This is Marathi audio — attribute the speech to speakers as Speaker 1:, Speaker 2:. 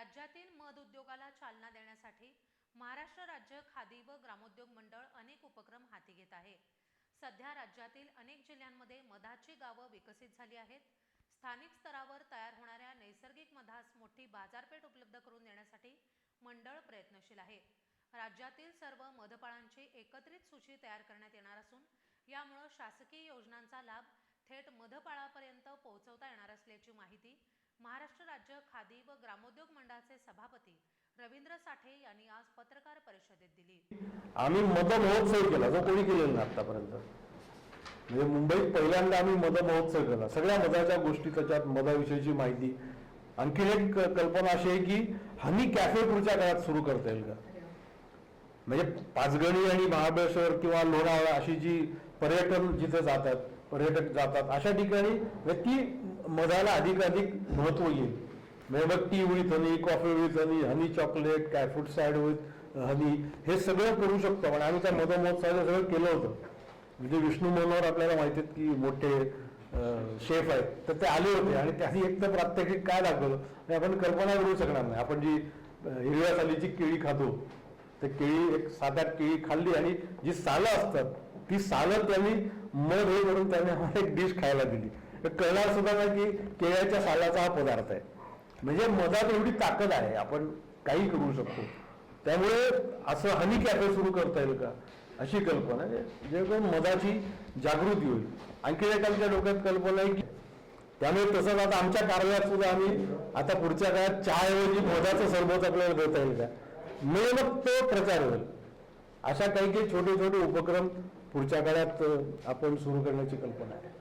Speaker 1: राज्यातील मध उद्योगाला चालना देण्यासाठी महाराष्ट्र राज्य खादी व ग्रामोद्योग मंडळ अनेक उपक्रम हाती घेत आहे. सध्या राज्यातील अनेक जिल्ह्यांमध्ये मधाची गावं विकसित झाली आहेत. स्थानिक स्तरावर तयार होणाऱ्या नैसर्गिक मधास मोठी बाजारपेठ उपलब्ध करून देण्यासाठी मंडळ प्रयत्नशील आहे. राज्यातील सर्व मधपाळांची एकत्रित सूची तयार करण्यात येणार असून यामुळं शासकीय योजनांचा लाभ थेट मधपाळापर्यंत पोहोचवता येणार असल्याची माहिती महाराष्ट्र राज्य खादी व ग्रामोद्योग मंडळाचे सभापती रवींद्र साठे यांनी आज पत्रकार परिषदेत दिली.
Speaker 2: आम्ही मद महोत्सव केला. जो कोणी केलेला नाही आतापर्यंत. म्हणजे मुंबईत पहिल्यांदा आम्ही मद महोत्सव केला. सगळ्या मधाच्या गोष्टी त्याच्यात मधाविषयीची माहिती. आणखी एक कल्पना अशी आहे की हनी कॅफे पुढच्या काळात सुरू करता येईल का? म्हणजे पाचगणी आणि महाबळेश्वर किंवा लोणावळा अशी जी पर्यटन जिथे जातात पर्यटक जातात अशा ठिकाणी व्यक्ती मधाला अधिकाधिक महत्त्व येईल मेणबत्ती tea with honey coffee with honey honey chocolate काय फूड साईड विथ हनी हे सगळं करू शकतो आणि आम्ही त्या मध महोत्सवाचं सगळं केलं होतं. म्हणजे विष्णू मनोहर आपल्याला माहिती आहेत की मोठे शेफ आहेत. तर ते आले होते आणि त्यांनी एक तर प्रात्यक्षिक काय दाखवलं? आणि आपण कल्पना करू शकणार नाही. आपण जी हिरव्या सालीची केळी खातो ते केळी एक सात आठ केळी खाल्ली आणि जी सालं असतात ती सालं त्यांनी मध हे करून त्यांनी आम्हाला एक डिश खायला दिली. तर कळणार सुद्धा नाही की केळ्याच्या सालाचा हा पदार्थ आहे. म्हणजे मधात एवढी ताकद आहे आपण काही करू शकतो. त्यामुळे असं हनी कॅफे सुरू करता येईल का? अशी कल्पना आहे. जेणेकरून मधाची जागृती होईल. आणखी एक आमच्या डोक्यात कल्पना आहे की त्यामुळे तसंच आता आमच्या कार्यालयात सुद्धा आम्ही आता पुढच्या काळात चहाऐवजी मधाचं सरबत आपल्याला देता येईल का? म्हणजे मग तो प्रचार होईल. अशा काही काही छोटे छोटे उपक्रम पुढच्या काळात आपण सुरू करण्याची कल्पना आहे.